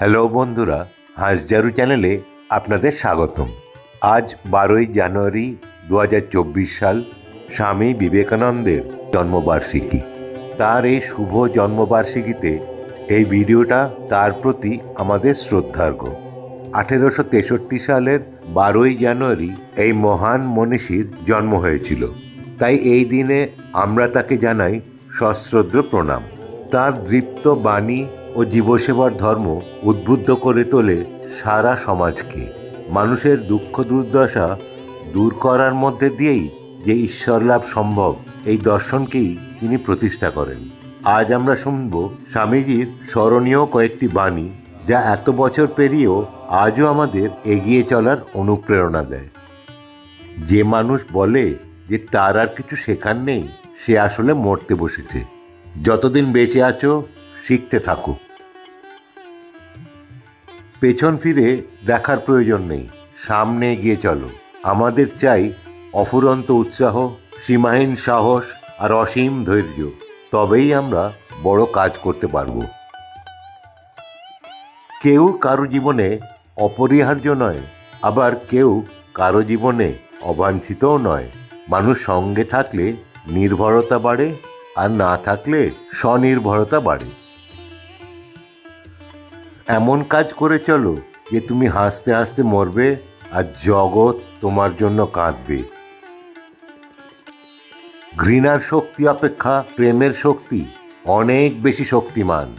Hello বন্ধুরা হাঁসজারু চ্যানেলে আপনাদের স্বাগতম। আজ বারোই জানুয়ারি দু হাজার চব্বিশ সাল স্বামী বিবেকানন্দের জন্মবার্ষিকী। তার এই শুভ জন্মবার্ষিকীতে এই ভিডিওটা তার প্রতি আমাদের শ্রদ্ধার্ঘ। আঠেরোশো তেষট্টি সালের বারোই জানুয়ারি এই মহান মনীষীর জন্ম হয়েছিল। তাই এই দিনে আমরা তাকে জানাই সশ্রদ্র প্রণাম। তার দৃপ্ত বাণী ও জীবসেবার ধর্ম উদ্বুদ্ধ করে তোলে সারা সমাজকে। মানুষের দুঃখ দুর্দশা দূর করার মধ্যে দিয়েই যে ঈশ্বর লাভ সম্ভব, এই দর্শনকেই তিনি প্রতিষ্ঠা করেন। আজ আমরা শুনব স্বামীজির স্মরণীয় কয়েকটি বাণী, যা এত বছর পেরিয়েও আজও আমাদের এগিয়ে চলার অনুপ্রেরণা দেয়। যে মানুষ বলে যে তার আর কিছু শেখার নেই, সে আসলে মরতে বসেছে। যতদিন বেঁচে আছো, শিখতে থাকো। পেছন ফিরে দেখার প্রয়োজন নেই। সামনে এগিয়ে চলো। আমাদের চাই অফুরন্ত উৎসাহ, সীমাহীন সাহস আর অসীম ধৈর্য। তবেই আমরা বড় কাজ করতে পারব। কেউ কারও জীবনে অপরিহার্য নয়, আবার কেউ কারও জীবনে অবাঞ্ছিতও নয়। মানুষ সঙ্গে থাকলে নির্ভরতা বাড়ে আর না থাকলে স্বনির্ভরতা বাড়ে। এমন কাজ করে চলো যে তুমি হাসতে হাসতে মরবে আর জগৎ তোমার জন্য কাঁদবে। ঘৃণার শক্তি অপেক্ষা প্রেমের শক্তি অনেক বেশি শক্তিমান।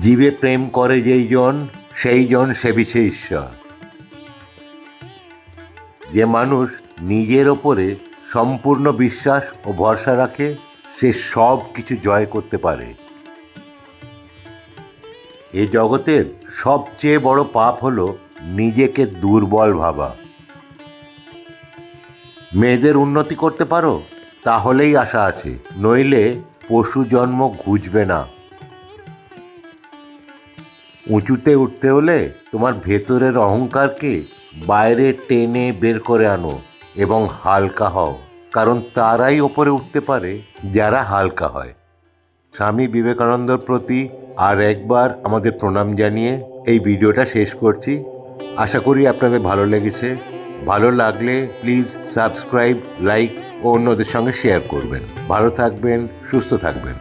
জীবে প্রেম করে যেই জন, সেই জন সেবিছে ঈশ্বর। যে মানুষ নিজের ওপরে সম্পূর্ণ বিশ্বাস ও ভরসা রাখে, সে সব কিছু জয় করতে পারে। এ জগতের সবচেয়ে বড় পাপ হলো নিজেকে দুর্বল ভাবা। মেয়েদের উন্নতি করতে পারো, তাহলেই আশা আছে, নইলে পশু জন্ম ঘুচবে না। উঁচুতে উঠতে হলে তোমার ভেতরের অহংকারকে বাইরে টেনে বের করে আনো এবং হালকা হও, কারণ তারাই ওপরে উঠতে পারে যারা হালকা হয়। স্বামী বিবেকানন্দর প্রতি আর একবার আমাদের প্রণাম জানিয়ে এই ভিডিওটা শেষ করছি। আশা করি আপনাদের ভালো লেগেছে। ভালো লাগলে প্লিজ সাবস্ক্রাইব, লাইক ও অন্যদের সঙ্গে শেয়ার করবেন। ভালো থাকবেন, সুস্থ থাকবেন।